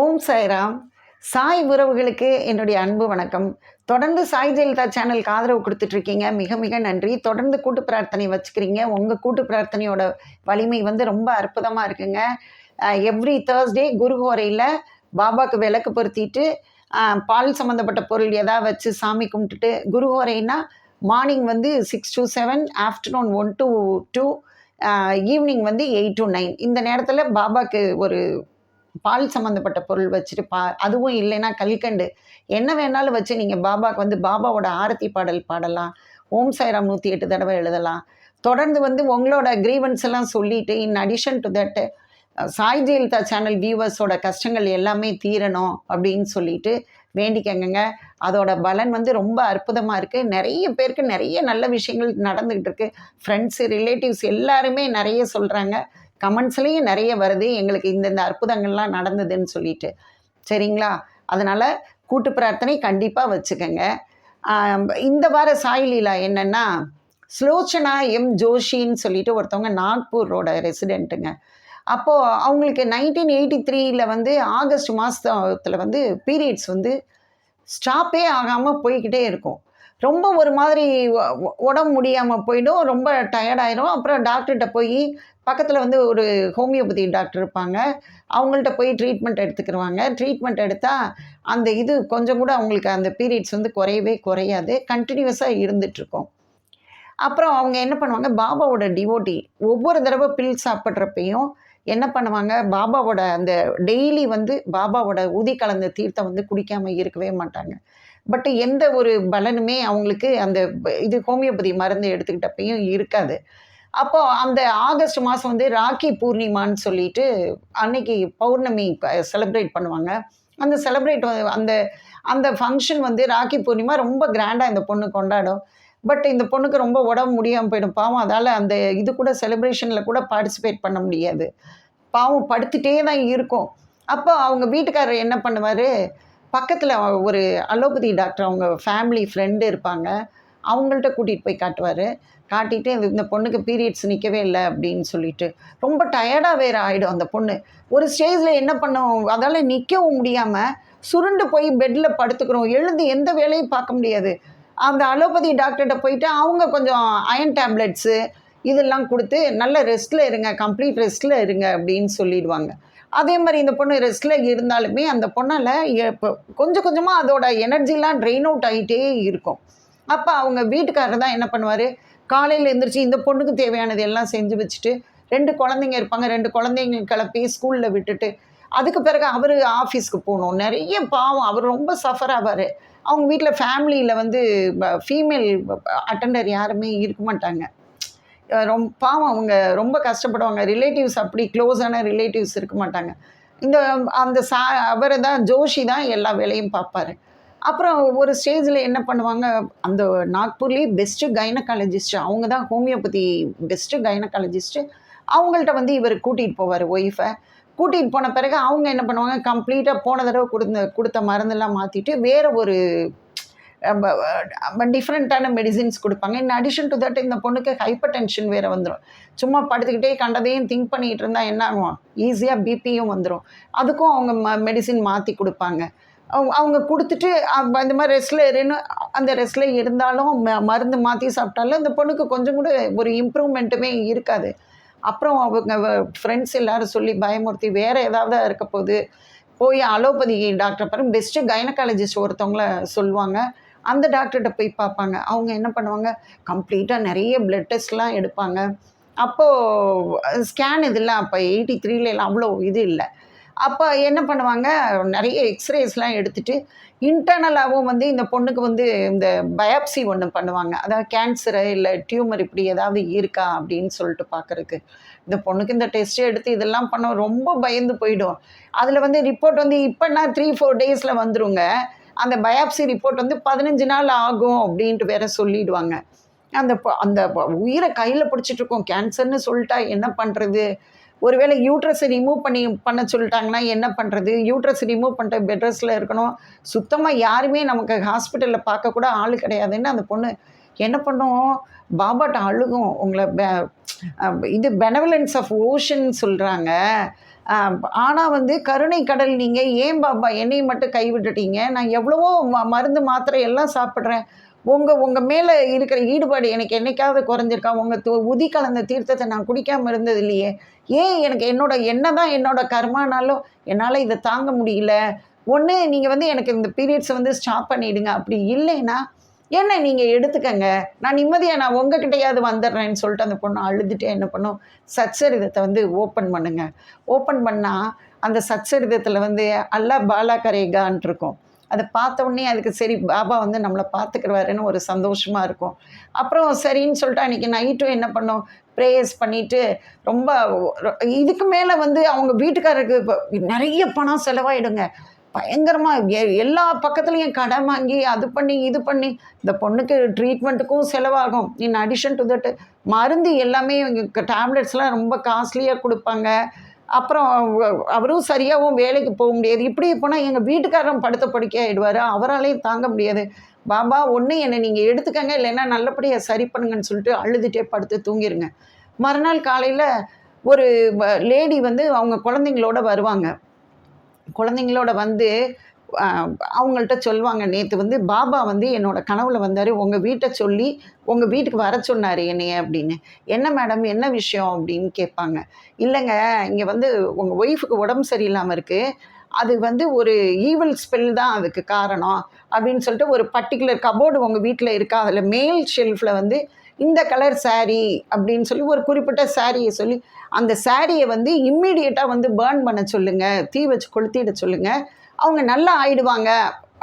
ஓம் சாய்ராம். சாய் உறவுகளுக்கு என்னுடைய அன்பு வணக்கம். தொடர்ந்து சாய் ஜெயலலிதா சேனலுக்கு ஆதரவு கொடுத்துட்ருக்கீங்க. மிக மிக நன்றி. தொடர்ந்து கூட்டு பிரார்த்தனை வச்சுக்கிறீங்க. உங்கள் கூட்டு பிரார்த்தனையோட வலிமை வந்து ரொம்ப அற்புதமாக இருக்குங்க. எவ்ரி தேர்ஸ்டே குருஹோரையில் பாபாக்கு விளக்கு பொருத்திட்டு பால் சம்மந்தப்பட்ட பொருள் எதாவது வச்சு சாமி கும்பிட்டுட்டு குருஹோரைனா மார்னிங் வந்து six to seven afternoon one to two evening வந்து எயிட் டு நைன் இந்த நேரத்தில் பாபாக்கு ஒரு பால் சம்மந்தப்பட்ட பொருள் வச்சுட்டு பா அதுவும் இல்லைன்னா கல்கண்டு. என்ன வேணாலும் வச்சு நீங்கள் பாபாவுக்கு வந்து பாபாவோட ஆரத்தி பாடல் பாடலாம். ஓம் சாய்ராம் நூற்றி எட்டு தடவை எழுதலாம். தொடர்ந்து வந்து உங்களோட கிரீவன்ஸ் எல்லாம் சொல்லிட்டு in addition to that Sai Jayalalitha channel வியூவர்ஸோட கஷ்டங்கள் எல்லாமே தீரணும் அப்படின்னு சொல்லிட்டு வேண்டிக்கங்க அதோட பலன் வந்து ரொம்ப அற்புதமாக இருக்குது நிறைய பேருக்கு நிறைய நல்ல விஷயங்கள் நடந்துக்கிட்டு இருக்கு. ஃப்ரெண்ட்ஸு ரிலேட்டிவ்ஸ் எல்லாருமே நிறைய சொல்கிறாங்க கமெண்ட்ஸ்லேயும் நிறைய வருது. எங்களுக்கு இந்தந்த அற்புதங்கள்லாம் நடந்ததுன்னு சொல்லிட்டு. சரிங்களா? அதனால் கூட்டு பிரார்த்தனை கண்டிப்பாக வச்சுக்கோங்க. இந்த வார சாய்லீலா என்னென்னா ஸ்லோச்சனா எம் ஜோஷின்னு சொல்லிட்டு ஒருத்தவங்க நாக்பூரோட ரெசிடெண்ட்டுங்க அப்போது அவங்களுக்கு நைன்டீன் எயிட்டி த்ரீயில் வந்து ஆகஸ்ட் மாதத்தில் வந்து பீரியட்ஸ் வந்து ஸ்டாப்பே ஆகாமல் போய்கிட்டே இருக்கும். ரொம்ப ஒரு மாதிரி உடம்பு முடியாமல் போயிடும். ரொம்ப டயர்டாயிரும். அப்புறம் டாக்டர்கிட்ட போய் பக்கத்தில் வந்து ஒரு ஹோமியோபதி டாக்டர் இருப்பாங்க. அவங்கள்ட்ட போய் ட்ரீட்மெண்ட் எடுத்துக்கிடுவாங்க ட்ரீட்மெண்ட் எடுத்தால் அந்த இது கொஞ்சம் கூட அவங்களுக்கு அந்த பீரியட்ஸ் வந்து குறையவே குறையாது. கண்டினியூஸாக இருந்துகிட்ருக்கும் அப்புறம் அவங்க என்ன பண்ணுவாங்க? பாபாவோட டிவோட்டி ஒவ்வொரு தடவை பில் சாப்பிட்றப்பையும் என்ன பண்ணுவாங்க? பாபாவோட அந்த டெய்லி வந்து பாபாவோட ஊதி கலந்த தீர்த்தம் வந்து குடிக்காமல் இருக்கவே மாட்டாங்க. பட் எந்த ஒரு பலனுமே அவங்களுக்கு அந்த இது ஹோமியோபதி மருந்து எடுத்துக்கிட்டப்பையும் இருக்காது. அப்போ அந்த ஆகஸ்ட் மாதம் வந்து ராக்கி பூர்ணிமான்னு சொல்லிட்டு அன்னைக்கு பௌர்ணமி செலிப்ரேட் பண்ணுவாங்க. அந்த செலிப்ரேட் அந்த அந்த ஃபங்க்ஷன் வந்து ராக்கி பூர்ணிமா ரொம்ப கிராண்டாக இந்த பொண்ணு கொண்டாடும். பட் இந்த பொண்ணுக்கு ரொம்ப உடம்பு முடியாமல் போயிடும். பாவம் அதால் அந்த இது கூட செலிப்ரேஷனில் கூட பார்ட்டிசிபேட் பண்ண முடியாது. பாவம் படுத்துட்டே தான் இருக்கும். அப்போ அவங்க வீட்டுக்காரர் என்ன பண்ணுவார்? பக்கத்தில் ஒரு அலோபதி டாக்டர் அவங்க ஃபேமிலி ஃப்ரெண்டு இருப்பாங்க. அவங்கள்ட்ட கூட்டிகிட்டு போய் காட்டுவார். காட்டிட்டு இந்த- பொண்ணுக்கு பீரியட்ஸ் நிற்கவே இல்லை அப்படின்னு சொல்லிட்டு. ரொம்ப டயர்டாக வேறு ஆகிடும் அந்த பொண்ணு. ஒரு ஸ்டேஜில் என்ன பண்ணும்? அதால் நிற்கவும் முடியாமல் சுருண்டு போய் பெட்டில் படுத்துக்கிறோம். எழுந்து எந்த வேலையும் பார்க்க முடியாது. அந்த அலோபதி டாக்டர்கிட்ட போயிட்டு அவங்க கொஞ்சம் அயன் டேப்லெட்ஸு இதெல்லாம் கொடுத்து நல்ல ரெஸ்ட்டில் இருங்க கம்ப்ளீட் ரெஸ்ட்டில் இருங்க அப்படின்னு சொல்லிடுவாங்க. அதே மாதிரி இந்த பொண்ணு ரெஸ்ட்டில் இருந்தாலுமே அந்த பொண்ணால் இப்போ கொஞ்சம் கொஞ்சமாக அதோட எனர்ஜிலாம் ட்ரெயின் அவுட் ஆகிட்டே இருக்கும். அப்போ அவங்க வீட்டுக்காரர் தான் என்ன பண்ணுவார்? காலையில் எழுந்திரிச்சு இந்த பொண்ணுக்கு தேவையானது எல்லாம் செஞ்சு வச்சுட்டு ரெண்டு குழந்தைங்க இருப்பாங்க. ரெண்டு குழந்தைங்க கிளப்பி ஸ்கூலில் விட்டுட்டு அதுக்கு பிறகு அவர் ஆஃபீஸ்க்கு போகணும். நிறைய பாவம். அவர் ரொம்ப சஃபர் ஆவார். அவங்க வீட்டில் ஃபேமிலியில் வந்து ஃபீமேல் அட்டெண்டர் யாருமே இருக்க மாட்டாங்க. ரொம்ப பாவம் அவங்க ரொம்ப கஷ்டப்படுவாங்க. ரிலேட்டிவ்ஸ் அப்படி க்ளோஸான ரிலேட்டிவ்ஸ் இருக்க மாட்டாங்க. இந்த அந்த சா அவர் தான் ஜோஷி தான் எல்லா வேலையும் பார்ப்பாரு. அப்புறம் ஒரு ஸ்டேஜில் என்ன பண்ணுவாங்க? அந்த நாக்பூர்லேயே பெஸ்ட்டு கைனகாலஜிஸ்ட் அவங்க தான் ஹோமியோபதி பெஸ்ட்டு கைனகாலஜிஸ்ட்டு அவங்கள்ட்ட வந்து இவர் கூட்டிகிட்டு போவார் ஒய்ஃபை கூட்டிகிட்டு போன பிறகு அவங்க என்ன பண்ணுவாங்க? கம்ப்ளீட்டாக போன தடவை கொடுத்த கொடுத்த மருந்தெல்லாம் மாற்றிட்டு வேறு ஒரு டிஃப்ரெண்ட்டான மெடிசின்ஸ் கொடுப்பாங்க. இன் அடிஷன் டு தட் இந்த பொண்ணுக்கு ஹைப்பர் டென்ஷன் வேறு வந்துடும் சும்மா படுத்துக்கிட்டே கண்டதையும் திங்க் பண்ணிகிட்டு இருந்தால் என்ன ஆகும் ஈஸியாக பிபியும் வந்துடும் அதுக்கும் அவங்க ம மெடிசின் மாற்றி கொடுப்பாங்க. அவங்க அவங்க கொடுத்துட்டு அந்த இந்த மாதிரி ரெஸ்ட்டில் இருன்னு அந்த ரெஸ்ட்டில் இருந்தாலும் ம- மருந்து மாற்றி சாப்பிட்டாலும் அந்த பொண்ணுக்கு கொஞ்சம் கூட ஒரு இம்ப்ரூவ்மெண்ட்டுமே இருக்காது. அப்புறம் அவங்க ஃப்ரெண்ட்ஸ் எல்லாரும் சொல்லி பயமுறுத்தி வேறு ஏதாவது இருக்க போகுது. போய் அலோபதி டாக்டர் பாருங்க பெஸ்ட்டு கைனகாலஜிஸ்ட் ஒருத்தவங்கள சொல்லுவாங்க. அந்த டாக்டர்கிட்ட போய் பார்ப்பாங்க. அவங்க என்ன பண்ணுவாங்க? கம்ப்ளீட்டாக நிறைய பிளட் டெஸ்ட்லாம் எடுப்பாங்க. அப்போது ஸ்கேன் இதெல்லாம் அப்போ எயிட்டி த்ரீலாம் அவ்வளோ இது இல்லை. அப்போ என்ன பண்ணுவாங்க? நிறைய எக்ஸ்ரேஸ்லாம் எடுத்துகிட்டு இன்டர்னலாகவும் வந்து இந்த பொண்ணுக்கு வந்து இந்த பயாப்சி ஒன்று பண்ணுவாங்க. அதாவது கேன்சரு இல்லை டியூமர் இப்படி ஏதாவது இருக்கா அப்படின்னு சொல்லிட்டு பார்க்குறக்கு இந்த பொண்ணுக்கு இந்த டெஸ்ட்டு எடுத்து இதெல்லாம் பண்ண ரொம்ப பயந்து போயிடும். அதில் வந்து ரிப்போர்ட் வந்து இப்போனா த்ரீ ஃபோர் டேஸில் வந்துருங்க. அந்த பயாப்சி ரிப்போர்ட் வந்து பதினஞ்சு நாள் ஆகும் அப்படின்ட்டு வேற சொல்லிடுவாங்க. அந்த அந்த உயிரை கையில் பிடிச்சிட்டு இருக்கோம். கேன்சர்னு சொல்லிட்டா என்ன பண்ணுறது ஒருவேளை யூட்ரஸை ரிமூவ் பண்ணி பண்ண சொல்லிட்டாங்கன்னா என்ன பண்ணுறது யூட்ரஸ் ரிமூவ் பண்ணிட்டு பெட் ரெஸ்ட்டில் இருக்கணும். சுத்தமாக யாருமே நமக்கு ஹாஸ்பிட்டலில் பார்க்கக்கூட ஆள் கிடையாதுன்னு அந்த பொண்ணு என்ன பண்ணும்? பாபாட்ட அழுகும். உங்களை பெ- இது பெனவலன்ஸ் ஆஃப் ஓஷன் சொல்கிறாங்க ஆனால் வந்து கருணை கடல் நீங்கள் ஏன் பாபா என்னையும் மட்டும் கைவிட்டுட்டீங்க? நான் எவ்வளவோ ம மருந்து மாத்திரை எல்லாம் சாப்பிட்றேன். உங்கள் உங்கள் மேலே இருக்கிற ஈடுபாடு எனக்கு என்னைக்காவது குறைஞ்சிருக்கா? உங்கள் து உதி கலந்த தீர்த்தத்தை நான் குடிக்காமல் இருந்தது இல்லையே? ஏன் எனக்கு என்னோட என்ன தான் என்னோட கர்மானாலும் என்னால் இதை தாங்க முடியல? ஒன்று நீங்கள் வந்து எனக்கு இந்த பீரியட்ஸை வந்து ஸ்டாப் பண்ணிவிடுங்க அப்படி இல்லைன்னா என்ன நீங்கள் எடுத்துக்கங்க? நான் நிம்மதியாக நான் உங்ககிட்டயாவது வந்துடுறேன்னு சொல்லிட்டு அந்த பொண்ணு அழுதுட்டு என்ன பண்ணும்? சச்சரிதத்தை வந்து ஓப்பன் பண்ணுங்கள் ஓப்பன் பண்ணால் அந்த சச்சரிதத்தில் வந்து அல்லா பாலா கரேகான் இருக்கும். அதை பார்த்த உடனே அதுக்கு சரி பாபா வந்து நம்மளை பார்த்துக்கிறவாருன்னு ஒரு சந்தோஷமாக இருக்கும். அப்புறம் சரின்னு சொல்லிட்டு அன்றைக்கி நைட்டும் என்ன பண்ணோம்? ப்ரேயர்ஸ் பண்ணிவிட்டு ரொம்ப இதுக்கு மேலே வந்து அவங்க வீட்டுக்காரருக்கு இப்போ நிறைய பணம் செலவாயிடுங்க. பயங்கரமாக எ எல்லா பக்கத்துலேயும் கடன் வாங்கி அது பண்ணி இது பண்ணி இந்த பொண்ணுக்கு ட்ரீட்மெண்ட்டுக்கும் செலவாகும். இன் அடிஷன் டு தட் மருந்து எல்லாமே டேப்லெட்ஸ்லாம் ரொம்ப காஸ்ட்லியாக கொடுப்பாங்க. அப்புறம் அவரும் சரியாகவும் வேலைக்கு போக முடியாது. இப்படி போனால் எங்கள் வீட்டுக்காரரும் படுத்த படுக்கை ஆகிடுவார் அவராலையும் தாங்க முடியாது. பாபா ஒன்று என்னை நீங்கள் எடுத்துக்கங்க இல்லைன்னா நல்லபடியாக சரி பண்ணுங்கன்னு சொல்லிட்டு அழுதுகிட்டே படுத்து தூங்கிடுங்க மறுநாள் காலையில் ஒரு லேடி வந்து அவங்க குழந்தைங்களோட வருவாங்க. குழந்தைங்களோட வந்து அவங்கள்ட்ட சொல்லுவாங்க நேற்று வந்து பாபா வந்து என்னோடய கனவுல வந்தார் உங்கள் வீட்டை சொல்லி உங்கள் வீட்டுக்கு வர சொன்னார் என்னைய அப்படின்னு. என்ன மேடம் என்ன விஷயம்? அப்படின்னு கேட்பாங்க. இல்லைங்க இங்கே வந்து உங்கள் ஒய்ஃபுக்கு உடம்பு சரியில்லாமல் இருக்குது அது வந்து ஒரு ஈவல் ஸ்பெல் தான் அதுக்கு காரணம் அப்படின்னு சொல்லிட்டு ஒரு பர்டிகுலர் கபோர்டு உங்கள் வீட்டில் இருக்கா? அதில் மேல் ஷெல்ஃபில் வந்து இந்த கலர் சாரீ அப்படின்னு சொல்லி ஒரு குறிப்பிட்ட சாரியை சொல்லி அந்த சாரியை வந்து இம்மிடியட்டாக வந்து பேர்ன் பண்ண சொல்லுங்கள் தீ வச்சு கொளுத்திட சொல்லுங்கள் அவங்க நல்லா ஆயிடுவாங்க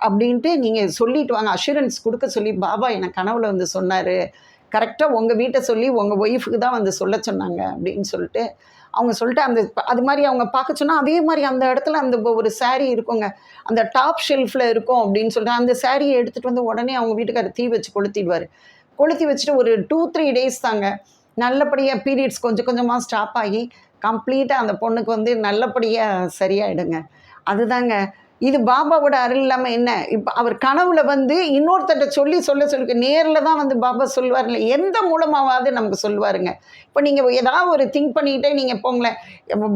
அப்படின்ட்டு நீங்கள் சொல்லிட்டு வாங்க. அஷூரன்ஸ் கொடுக்க சொல்லி பாபா எனக்கு கனவுல வந்து சொன்னார். கரெக்டாக உங்கள் வீட்டை சொல்லி உங்கள் ஒய்ஃபுக்கு தான் வந்து சொல்ல சொன்னாங்க அப்படின்னு சொல்லிட்டு அவங்க சொல்லிட்டு அந்த அது மாதிரி அவங்க பார்க்க சொன்னால் அதே மாதிரி அந்த இடத்துல அந்த ஒரு சாரீ இருக்குங்க. அந்த டாப் ஷெல்ஃபில் இருக்கும் அப்படின்னு சொல்லிட்டு அந்த சாரியை எடுத்துகிட்டு வந்து உடனே அவங்க வீட்டுக்காரர் தீ வச்சு கொளுத்திடுவார். கொளுத்தி வச்சுட்டு ஒரு டூ த்ரீ டேஸ் தாங்க. நல்லபடியாக பீரியட்ஸ் கொஞ்சம் கொஞ்சமாக ஸ்டாப் ஆகி கம்ப்ளீட்டாக அந்த பொண்ணுக்கு வந்து நல்லபடியாக சரியாயிடுங்க. அதுதாங்க இது பாபாவோட அருள் இல்லாமல் என்ன? இப்போ அவர் கனவுல வந்து இன்னொருத்தட்ட சொல்லி சொல்ல சொல்லுங்க. நேரில் தான் வந்து பாபா சொல்லுவார்ல எந்த மூலமாவது நமக்கு சொல்லுவாருங்க இப்போ நீங்கள் ஏதாவது ஒரு திங்க் பண்ணிக்கிட்டே நீங்கள் போங்களேன்.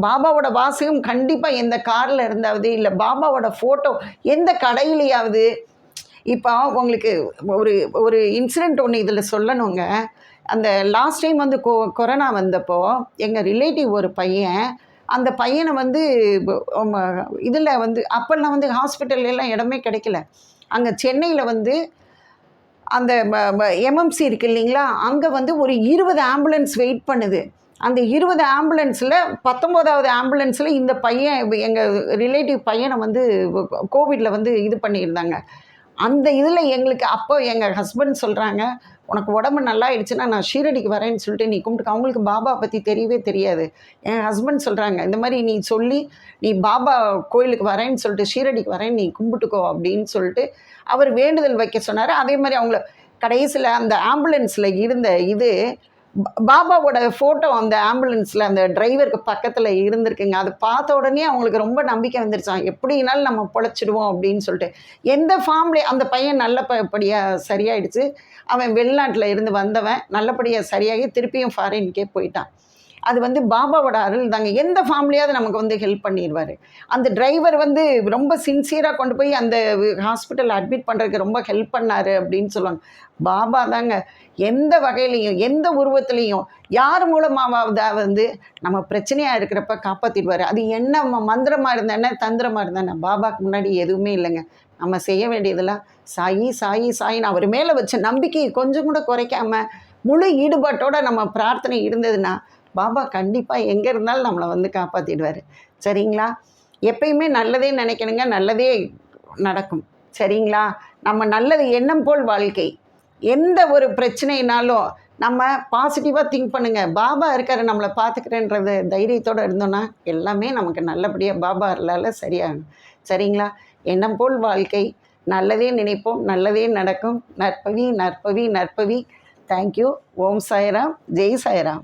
பாபாவோட வாசகம் கண்டிப்பாக எந்த காரில் இருந்தாவது இல்லை பாபாவோட ஃபோட்டோ எந்த கடையிலையாவது இப்போ உங்களுக்கு ஒரு ஒரு இன்சிடெண்ட் ஒன்று இதில் சொல்லணுங்க. அந்த லாஸ்ட் டைம் வந்து கொ கொரோனா வந்தப்போ எங்கள் ரிலேட்டிவ் ஒரு பையன் அந்த பையனை வந்து இதில் வந்து அப்போல்லாம் வந்து ஹாஸ்பிட்டல்லாம் இடமே கிடைக்கல. அங்கே சென்னையில் வந்து அந்த எம்எம்சி இருக்குது இல்லைங்களா? அங்கே வந்து ஒரு இருபது ஆம்புலன்ஸ் வெயிட் பண்ணுது. அந்த இருபது ஆம்புலன்ஸில் பத்தொம்போதாவது ஆம்புலன்ஸில் இந்த பையன் எங்கள் ரிலேட்டிவ் பையனை வந்து கோவிடில் வந்து இது பண்ணியிருந்தாங்க. அந்த இதில் எங்களுக்கு அப்போ எங்கள் ஹஸ்பண்ட் சொல்கிறாங்க உனக்கு உடம்பு நல்லா ஆயிடுச்சுன்னா நான் ஷீரடிக்கு வரேன்னு சொல்லிட்டு நீ கும்பிட்டு அவங்களுக்கு பாபா பற்றி தெரியவே தெரியாது. என் ஹஸ்பண்ட் சொல்கிறாங்க இந்த மாதிரி நீ சொல்லி நீ பாபா கோயிலுக்கு வரேன்னு சொல்லிட்டு ஷீரடிக்கு வரேன்னு நீ கும்பிட்டுக்கோ அப்படின்னு சொல்லிட்டு அவர் வேண்டுதல் வைக்க சொன்னார். அதே மாதிரி அவங்கள கடைசியில் அந்த ஆம்புலன்ஸில் இருந்த இது பாபாவோட ஃபோட்டோ அந்த ஆம்புலன்ஸில் அந்த டிரைவருக்கு பக்கத்தில் இருந்திருக்குங்க. அதை பார்த்த உடனே அவங்களுக்கு ரொம்ப நம்பிக்கை வந்துருச்சான் எப்படினாலும் நம்ம பொழைச்சிடுவோம் அப்படின்னு சொல்லிட்டு. எந்த ஃபார்ம்லேயே அந்த பையன் நல்லபடியாக சரியாயிடுச்சு. அவன் வெளிநாட்டில் இருந்து வந்தவன் நல்லபடியாக சரியாகி திருப்பியும் ஃபாரின்கே போயிட்டான். அது வந்து பாபாவோட அருள் தாங்க எந்த ஃபேமிலியாவது நமக்கு வந்து ஹெல்ப் பண்ணிடுவார் அந்த டிரைவர் வந்து ரொம்ப சின்சியராக கொண்டு போய் அந்த ஹாஸ்பிட்டல் அட்மிட் பண்ணுறதுக்கு ரொம்ப ஹெல்ப் பண்ணார் அப்படின்னு சொல்லுவாங்க. பாபா தாங்க எந்த வகையிலையும் எந்த உருவத்துலேயும் யார் மூலமாவது வந்து நம்ம பிரச்சனையாக இருக்கிறப்ப காப்பாற்றிடுவார் அது என்ன மந்திரமாக இருந்தானே தந்திரமாக இருந்தானே பாபாவுக்கு முன்னாடி எதுவுமே இல்லைங்க. நம்ம செய்ய வேண்டியதெல்லாம் சாயி சாயி சாயின்னு அவர் மேலே வச்ச நம்பிக்கையை கொஞ்சம் கூட குறைக்காமல் முழு ஈடுபாட்டோடு நம்ம பிரார்த்தனை இருந்ததுன்னா பாபா கண்டிப்பாக எங்கே இருந்தாலும் நம்மளை வந்து காப்பாற்றிடுவார் சரிங்களா? எப்பயுமே நல்லதே நினைக்கணுங்க நல்லதே நடக்கும். சரிங்களா? நம்ம நல்லது எண்ணம் போல் வாழ்க்கை. எந்த ஒரு பிரச்சனைனாலும் நம்ம பாசிட்டிவாக திங்க் பண்ணுங்கள் பாபா இருக்கார் நம்மளை பார்த்துக்கிறேன்றது தைரியத்தோடு இருந்தோன்னா எல்லாமே நமக்கு நல்லபடியாக பாபா இருந்தால சரியாகும். சரிங்களா? எண்ணம் போல் வாழ்க்கை. நல்லதே நினைப்போம் நல்லதே நடக்கும். நற்பவி நற்பவி நற்பவி. தேங்க்யூ ஓம் சாய்ராம். ஜெய் சாய்ராம்.